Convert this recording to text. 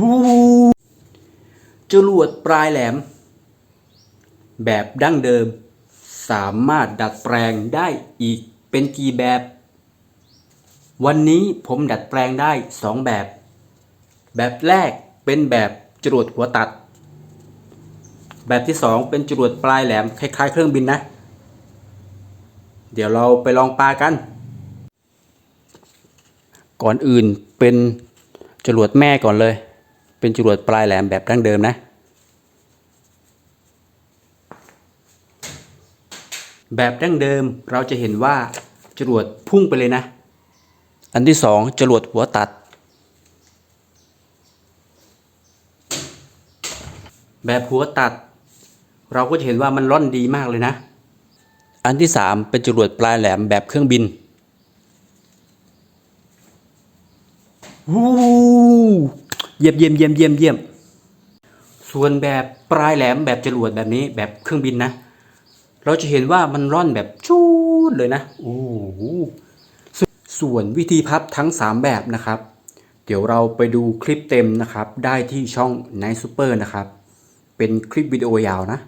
วูจรวดปลายแหลม แบบดั้งเดิม สามารถดัดแปลงได้อีกเป็นกี่แบบ วันนี้ผมดัดแปลงได้สองแบบ แบบแรกเป็นแบบจรวดหัวตัด แบบที่สองเป็นจรวดปลายแหลมคล้ายๆ เครื่องบินนะ เดี๋ยวเราไปลองปลากัน ก่อนอื่นเป็นจรวดแม่ก่อนเลย เป็นจรวดปลายแหลมแบบดั้งเดิมนะ แบบดั้งเดิมเราจะเห็นว่าจรวดพุ่งไปเลยนะ อันที่สองจรวดหัวตัด แบบหัวตัด เราก็จะเห็นว่ามันร่อนดีมากเลยนะ อันที่สามเป็นจรวดปลายแหลมแบบเครื่องบินวู้ เยี่ยมเยี่ยมเยี่ยมเยี่ยมเยี่ยมส่วนแบบปลายแหลมแบบจรวดแบบนี้แบบเครื่องบินนะ เราจะเห็นว่ามันร่อนแบบชูดเลยนะโอ้โหสส่วนวิธีพับทั้ง 3 แบบนะครับ เดี๋ยวเราไปดูคลิปเต็มนะครับ ได้ที่ช่อง Night Super นะครับ เป็นคลิปวิดีโอยาวนะ